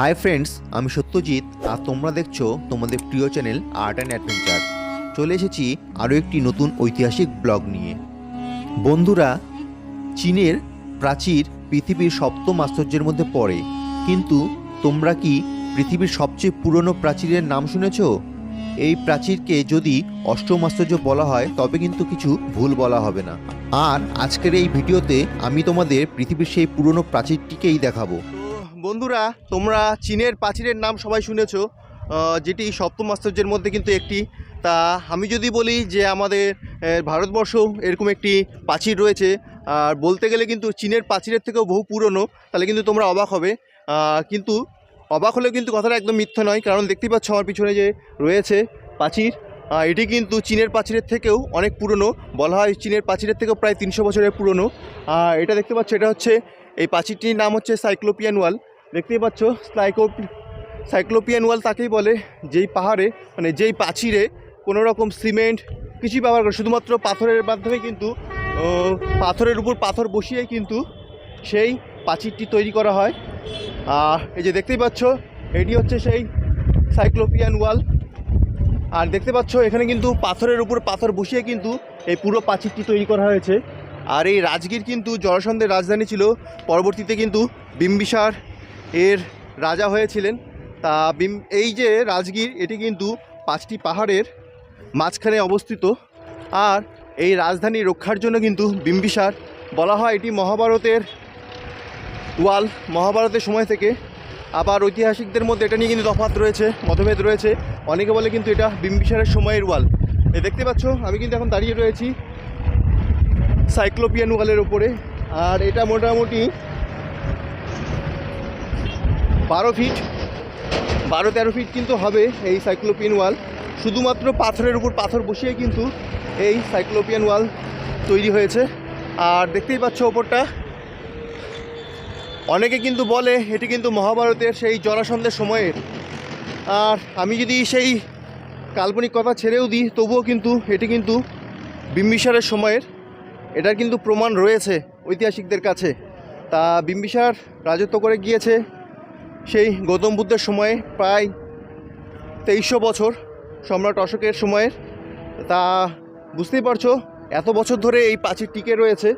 Hi friends আমি সত্যজিৎ আর তোমরা দেখছ তোমাদের প্রিয় চ্যানেল আর্ট অ্যান্ড অ্যাডভেঞ্চার চলে এসেছি আরও একটি নতুন ঐতিহাসিক ব্লগ নিয়ে। বন্ধুরা, চীনের প্রাচীর পৃথিবীর সপ্তম আশ্চর্যের মধ্যে পড়ে। কিন্তু তোমরা কি পৃথিবীর সবচেয়ে পুরনো প্রাচীরের নাম শুনেছ? এই প্রাচীরকে যদি অষ্টম আশ্চর্য বলা হয়, তবে কিন্তু কিছু ভুল বলা হবে না। আর আজকের এই ভিডিওতে আমি তোমাদের পৃথিবীর সেই পুরনো প্রাচীরটিকেই দেখাবো। বন্ধুরা, তোমরা চীনের প্রাচীরের নাম সবাই শুনেছ যেটি সপ্তম আশ্চর্যের মধ্যে কিন্তু একটি। তা আমি যদি বলি যে আমাদের ভারতবর্ষ এরকম একটি প্রাচীর রয়েছে, আর বলতে গেলে কিন্তু চীনের প্রাচীরের থেকেও বহু পুরনো, তাহলে কিন্তু তোমরা অবাক হবে। কিন্তু অবাক হলেও কিন্তু কথাটা একদম মিথ্যা নয়, কারণ দেখতেই পাচ্ছ আমার পিছনে যে রয়েছে প্রাচীর। এটি কিন্তু চীনের প্রাচীরের থেকেও অনেক পুরনো, বলা হয় চীনের প্রাচীরের থেকেও প্রায় তিনশো বছরের পুরনো। এটা দেখতে পাচ্ছ, এটা হচ্ছে, এই প্রাচীরটির নাম হচ্ছে সাইক্লোপিয়ান ওয়াল। দেখতেই পাচ্ছ সাইকো সাইক্লোপিয়ান ওয়াল তাকেই বলে। যেই পাহাড়ে মানে যেই প্রাচীরে কোনো রকম সিমেন্ট কিছুই ব্যবহার করে শুধুমাত্র পাথরের মাধ্যমে কিন্তু পাথরের উপর পাথর বসিয়ে কিন্তু সেই প্রাচীরটি তৈরি করা হয়। আর এই যে দেখতেই পাচ্ছ, এটি হচ্ছে সেই সাইক্লোপিয়ান ওয়াল। আর দেখতে পাচ্ছ, এখানে কিন্তু পাথরের উপর পাথর বসিয়ে কিন্তু এই পুরো প্রাচীরটি তৈরি করা হয়েছে। আর এই রাজগীর কিন্তু জরাসন্ধের রাজধানী ছিল। পরবর্তীতে কিন্তু বিম্বিসার এর রাজা হয়েছিলেন। তা বিম, এই যে রাজগীর, এটি কিন্তু পাঁচটি পাহাড়ের মাঝখানে অবস্থিত। আর এই রাজধানী রক্ষার জন্য কিন্তু বিম্বিসার বলা হয় এটি মহাভারতের ওয়াল, মহাভারতের সময় থেকে। আবার ঐতিহাসিকদের মধ্যে এটা নিয়ে কিন্তু তফাৎ রয়েছে, মতভেদ রয়েছে। অনেকে বলে কিন্তু এটা বিম্বিসারের সময়ের ওয়াল। এ, দেখতে পাচ্ছ, আমি কিন্তু এখন দাঁড়িয়ে রয়েছি সাইক্লোপিয়ান ওয়ালের ওপরে আর এটা মোটামুটি বারো ফিট বারো, তেরো ফিট কিন্তু হবে এই সাইক্লোপিয়ান ওয়াল শুধুমাত্র পাথরের উপর পাথর বসিয়ে কিন্তু এই সাইক্লোপিয়ান ওয়াল তৈরি হয়েছে। আর দেখতেই পাচ্ছ ওপরটা। অনেকে কিন্তু বলে এটি কিন্তু মহাভারতের সেই জরাসন্ধের সময়ের আর আমি যদি সেই কাল্পনিক কথা ছেড়েও দিই, তবুও কিন্তু এটি কিন্তু বিম্বিসারের সময়ের। এটার কিন্তু প্রমাণ রয়েছে ঐতিহাসিকদের কাছে। তা বিম্বিসার রাজত্ব করে গিয়েছে। সেই গৌতম বুদ্ধের সময়ে প্রায় তেইশশো বছর সম্রাট অশোকের সময়ের। তা বুঝতেই পারছ, এত বছর ধরে এই প্রাচীর টিকে রয়েছে।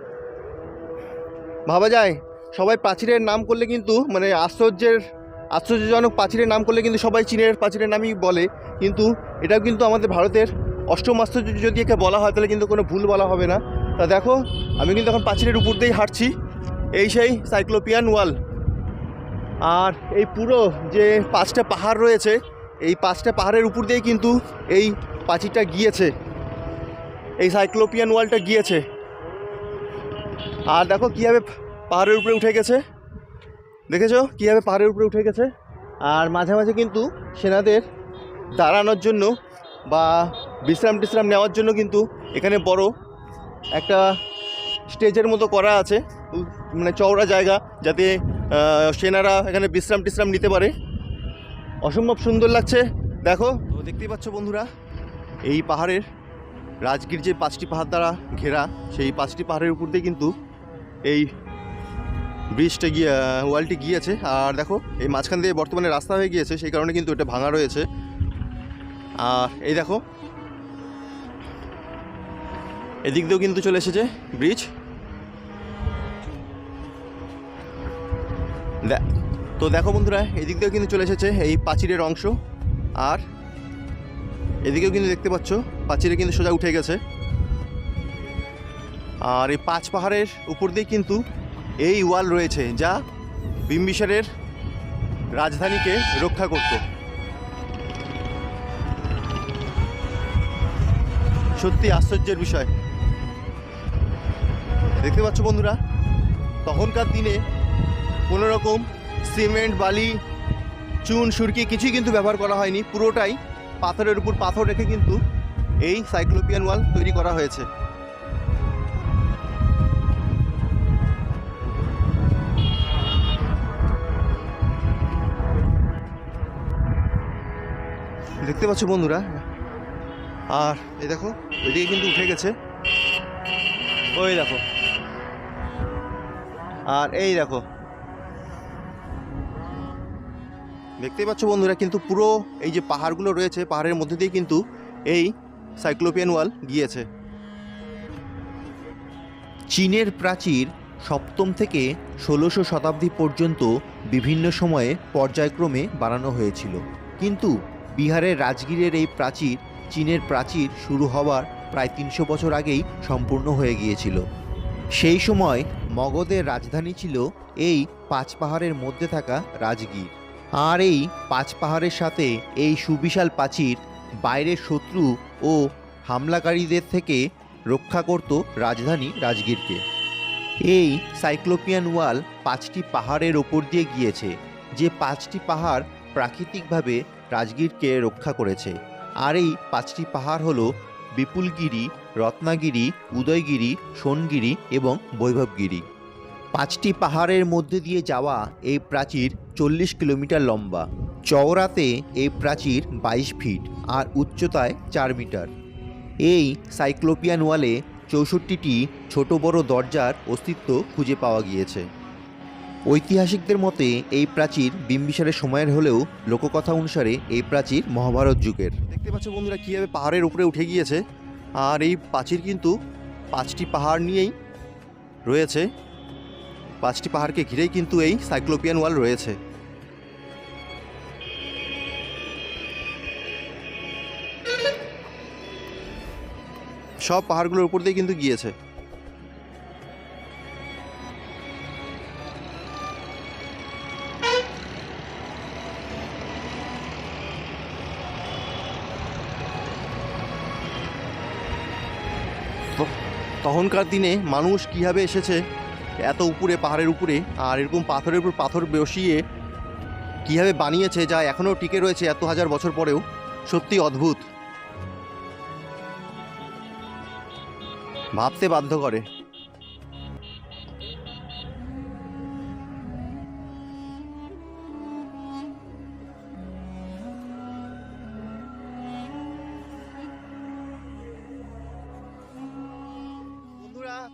ভাবা যায়, সবাই প্রাচীরের নাম করলে কিন্তু মানে আশ্চর্যের, আশ্চর্যজনক প্রাচীরের নাম করলে কিন্তু সবাই চীনের প্রাচীরের নামই বলে। কিন্তু এটাও কিন্তু আমাদের ভারতের অষ্টম আশ্চর্য যদি একে বলা হয়, তাহলে কিন্তু কোনো ভুল বলা হবে না। তা দেখো, আমি কিন্তু এখন প্রাচীরের উপর দিয়েই হাঁটছি। এই সেই সাইক্লোপিয়ান ওয়াল। আর এই পুরো যে পাঁচটা পাহাড় রয়েছে, এই পাঁচটা পাহাড়ের উপর দিয়ে কিন্তু এই প্রাচীরটা গিয়েছে। এই সাইক্লোপিয়ান ওয়ালটা গিয়েছে। আর দেখো কীভাবে পাহাড়ের উপরে উঠে গেছে। দেখেছ কীভাবে পাহাড়ের উপরে উঠে গেছে? আর মাঝে মাঝে কিন্তু সেনাদের দাঁড়ানোর জন্য বা বিশ্রাম টিশ্রাম নেওয়ার জন্য কিন্তু এখানে বড় একটা স্টেজের মতো করা আছে। মানে চওড়া জায়গা যাতে সেনারা এখানে বিশ্রাম টিশ্রাম নিতে পারে। অসম্ভব সুন্দর লাগছে। দেখো তো দেখতেই পাচ্ছ বন্ধুরা, এই পাহাড়ের রাজগীর যে পাঁচটি পাহাড় দ্বারা ঘেরা, সেই পাঁচটি পাহাড়ের উপর দিয়ে কিন্তু এই ব্রিজটা গিয়ে ওয়ালটি গিয়েছে। আর দেখো, এই মাঝখান দিয়ে বর্তমানে রাস্তা হয়ে গিয়েছে, সেই কারণে কিন্তু এটা ভাঙা রয়েছে। আর এই দেখো, এদিক দিয়েও কিন্তু চলে এসেছে ব্রিজ তো দেখো বন্ধুরা, এদিক দিয়েও কিন্তু চলে এসেছে এই প্রাচীরের অংশ। আর এদিকেও কিন্তু দেখতে পাচ্ছ প্রাচীরে কিন্তু সোজা উঠে গেছে। আর এই পাঁচ পাহাড়ের উপর দিয়ে কিন্তু এই ওয়াল রয়েছে, যা বিম্বিসারের রাজধানীকে রক্ষা করত। সত্যি আশ্চর্যের বিষয়। দেখতে পাচ্ছ বন্ধুরা, তখনকার দিনে কোনো রকম সিমেন্ট, বালি, চুন, সুরকি কিছুই কিন্তু ব্যবহার করা হয়নি। পুরোটাই পাথরের উপর পাথর রেখে কিন্তু এই সাইক্লোপিয়ান ওয়াল তৈরি করা হয়েছে। দেখতে পাচ্ছ বন্ধুরা? আর এই দেখো, এদিকে কিন্তু উঠে গেছে। ওই দেখো। আর এই দেখো দেখতেই পাচ্ছ বন্ধুরা, কিন্তু পুরো এই যে পাহাড়গুলো রয়েছে, পাহাড়ের মধ্যে দিয়ে কিন্তু এই সাইক্লোপিয়ান ওয়াল গিয়েছে। চীনের প্রাচীর সপ্তম থেকে ষোলোশো শতাব্দী পর্যন্ত বিভিন্ন সময়ে পর্যায়ক্রমে বানানো হয়েছিল। কিন্তু বিহারের রাজগীরের এই প্রাচীর, চীনের প্রাচীর শুরু হওয়ার প্রায় তিনশো বছর আগেই সম্পূর্ণ হয়ে গিয়েছিল। সেই সময় মগধের রাজধানী ছিল এই পাঁচ পাহাড়ের মধ্যে থাকা রাজগীর। আর এই পাঁচ পাহাড়ের সাথে এই সুবিশাল প্রাচীর বাইরের শত্রু ও হামলাকারীদের থেকে রক্ষা করত রাজধানী রাজগীরকে। এই সাইক্লোপিয়ান ওয়াল পাঁচটি পাহাড়ের ওপর দিয়ে গিয়েছে, যে পাঁচটি পাহাড় প্রাকৃতিকভাবে রাজগীরকে রক্ষা করেছে। আর এই পাঁচটি পাহাড় হলো বিপুলগিরি, রত্নাগিরি, উদয়গিরি, সোনগিরি এবং বৈভবগিরি। পাঁচটি পাহাড়ের মধ্যে দিয়ে যাওয়া এই প্রাচীর চল্লিশ কিলোমিটার লম্বা। চওড়াতে এই প্রাচীর বাইশ ফিট আর উচ্চতায় চার মিটার। এই সাইক্লোপিয়ান ওয়ালে চৌষট্টিটি ছোট বড় দরজার অস্তিত্ব খুঁজে পাওয়া গিয়েছে। ঐতিহাসিকদের মতে এই প্রাচীর বিম্বিসারের সময়ের হলেও লোককথা অনুসারে এই প্রাচীর মহাভারত যুগের। দেখতে পাচ্ছ বন্ধুরা, কীভাবে পাহাড়ের উপরে উঠে গিয়েছে। আর এই প্রাচীর কিন্তু পাঁচটি পাহাড় নিয়েই রয়েছে। পাঁচটি পাহাড়কে ঘিরেই কিন্তু এই সাইক্লোপিয়ান ওয়াল রয়েছে। সব পাহাড়গুলোর উপর দিয়ে কিন্তু গিয়েছে। তখনকার দিনে মানুষ কীভাবে এসেছে? এত উপরে, পাহাড়ের উপরে, আর এরকম পাথরের উপর পাথর বসিয়ে কীভাবে বানিয়েছে যা এখনও টিকে রয়েছে এত হাজার বছর পরেও, সত্যি অদ্ভুত। ভাবতে বাধ্য করে।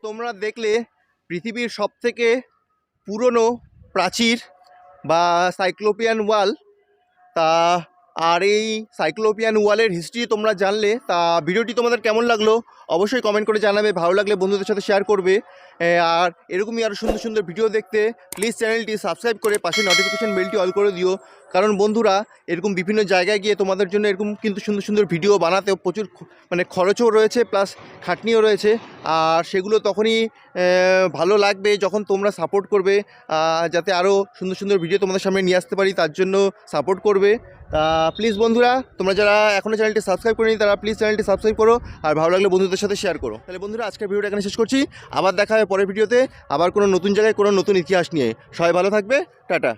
তোমরা দেখলে পৃথিবীর সবথেকে পুরনো, প্রাচীর বা সাইক্লোপিয়ান ওয়াল, তা আর এই সাইক্লোপিয়ান ওয়ালের হিস্ট্রি তোমরা জানলে, তা ভিডিওটি তোমাদের কেমন লাগল? অবশ্যই কমেন্ট করে জানাবে, ভালো লাগলে বন্ধুদের সাথে শেয়ার করবে। আর এরকমই আরও সুন্দর সুন্দর ভিডিও দেখতে প্লিজ চ্যানেলটি সাবস্ক্রাইব করে পাশে নোটিফিকেশান বেলটি অল করে দিও। কারণ বন্ধুরা, এরকম বিভিন্ন জায়গায় গিয়ে তোমাদের জন্য এরকম কিন্তু সুন্দর সুন্দর ভিডিও বানাতেও প্রচুর মানে খরচও রয়েছে প্লাস খাটনিও রয়েছে। আর সেগুলো তখনই ভালো লাগবে যখন তোমরা সাপোর্ট করবে যাতে আরও সুন্দর সুন্দর ভিডিও তোমাদের সামনে নিয়ে আসতে পারি, তার জন্য সাপোর্ট করবে। তা প্লিজ বন্ধুরা, তোমরা যারা এখনও চ্যানেলটি সাবস্ক্রাইব করেনি, তারা প্লিজ চ্যানেলটি সাবস্ক্রাইব করো, আর ভালো লাগলে বন্ধুদের সাথে শেয়ার করো। তাহলে বন্ধুরা, আজকের ভিডিওটা এখানে শেষ করছি। আবার দেখা পরের ভিডিওতে আবার কোনো নতুন জায়গায় কোনো নতুন ইতিহাস নিয়ে। সবাই ভালো থাকবে টাটা।